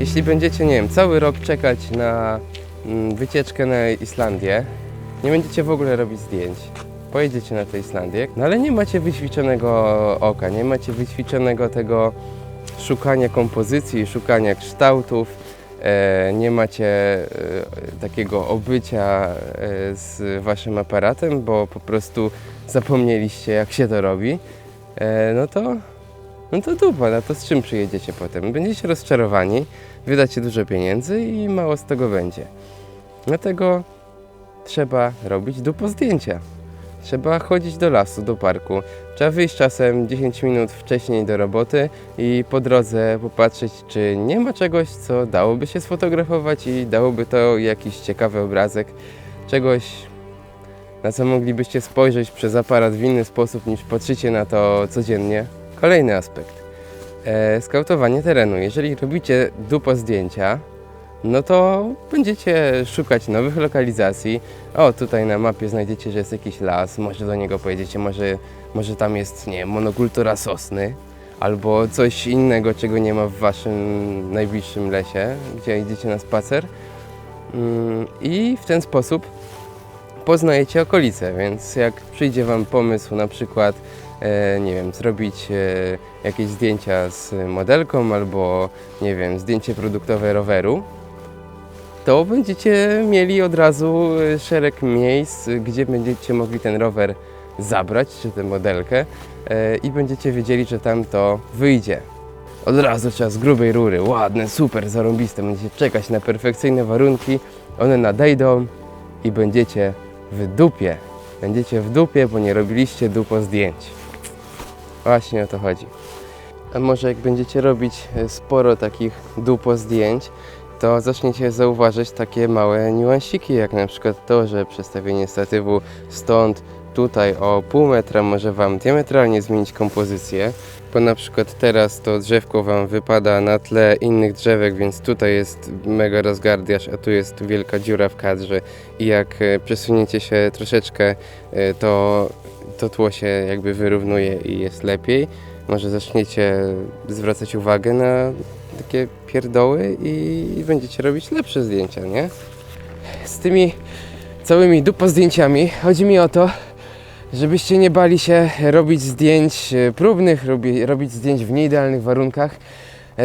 Jeśli będziecie, nie wiem, cały rok czekać na mm, wycieczkę na Islandię, nie będziecie w ogóle robić zdjęć. Pojedziecie na tę Islandię, no ale nie macie wyćwiczonego oka, nie macie wyćwiczonego tego szukania kompozycji, szukania kształtów, e, nie macie e, takiego obycia e, z waszym aparatem, bo po prostu zapomnieliście jak się to robi, no to no to dupa, no to z czym przyjedziecie potem? Będziecie rozczarowani, wydacie dużo pieniędzy i mało z tego będzie. Dlatego trzeba robić dupo zdjęcia. Trzeba chodzić do lasu, do parku. Trzeba wyjść czasem 10 minut wcześniej do roboty i po drodze popatrzeć, czy nie ma czegoś, co dałoby się sfotografować i dałoby to jakiś ciekawy obrazek. Czegoś, na co moglibyście spojrzeć przez aparat w inny sposób niż patrzycie na to codziennie. Kolejny aspekt. E, skautowanie terenu. Jeżeli robicie dupo zdjęcia, no to będziecie szukać nowych lokalizacji. O, tutaj na mapie znajdziecie, że jest jakiś las, może do niego pojedziecie, może, może tam jest, nie monokultura sosny, albo coś innego, czego nie ma w waszym najbliższym lesie, gdzie idziecie na spacer. Mm, I w ten sposób poznajecie okolice, więc jak przyjdzie wam pomysł na przykład, nie wiem, zrobić e, jakieś zdjęcia z modelką albo, nie wiem, zdjęcie produktowe roweru, to będziecie mieli od razu e, szereg miejsc, e, gdzie będziecie mogli ten rower zabrać, czy tę modelkę e, i będziecie wiedzieli, że tam to wyjdzie. Od razu trzeba z grubej rury, ładne, super, zarąbiste, będziecie czekać na perfekcyjne warunki, one nadejdą i będziecie w dupie. Będziecie w dupie, bo nie robiliście dupo zdjęć. Właśnie o to chodzi. A może jak będziecie robić e, sporo takich dupo zdjęć, to zaczniecie zauważyć takie małe niuansiki, jak na przykład to, że przestawienie statywu stąd tutaj o pół metra może Wam diametralnie zmienić kompozycję, bo na przykład teraz to drzewko Wam wypada na tle innych drzewek, więc tutaj jest mega rozgardiaż, a tu jest wielka dziura w kadrze i jak e, przesuniecie się troszeczkę, e, to to tło się jakby wyrównuje i jest lepiej. Może zaczniecie zwracać uwagę na takie pierdoły i, będziecie robić lepsze zdjęcia, nie? Z tymi całymi dupo zdjęciami chodzi mi o to, żebyście nie bali się robić zdjęć e, próbnych, robi, robić zdjęć w nieidealnych warunkach, e,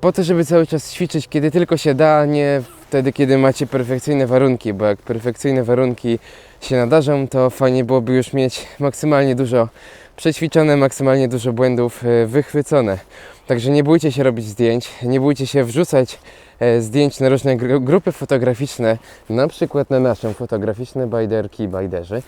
po to, żeby cały czas ćwiczyć, kiedy tylko się da, nie wtedy, kiedy macie perfekcyjne warunki, bo jak perfekcyjne warunki się nadarzą, to fajnie byłoby już mieć maksymalnie dużo przećwiczone, maksymalnie dużo błędów e, wychwycone. Także nie bójcie się robić zdjęć, nie bójcie się wrzucać e, zdjęć na różne gru- grupy fotograficzne, na przykład na naszą fotograficzne bajderki i bajderzy.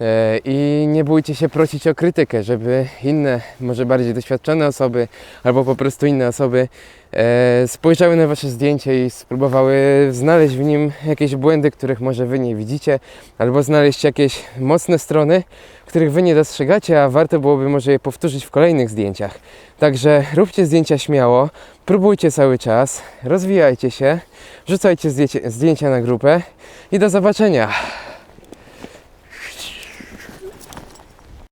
E, I nie bójcie się prosić o krytykę, żeby inne, może bardziej doświadczone osoby, albo po prostu inne osoby e, spojrzały na Wasze zdjęcie i spróbowały znaleźć w nim jakieś błędy, których może Wy nie widzicie, albo znaleźć jakieś mocne strony, których Wy nie dostrzegacie, a warto byłoby może je powtórzyć w kolejnych zdjęciach. Także róbcie zdjęcia śmiało, próbujcie cały czas, rozwijajcie się, wrzucajcie zdjęcia na grupę i do zobaczenia.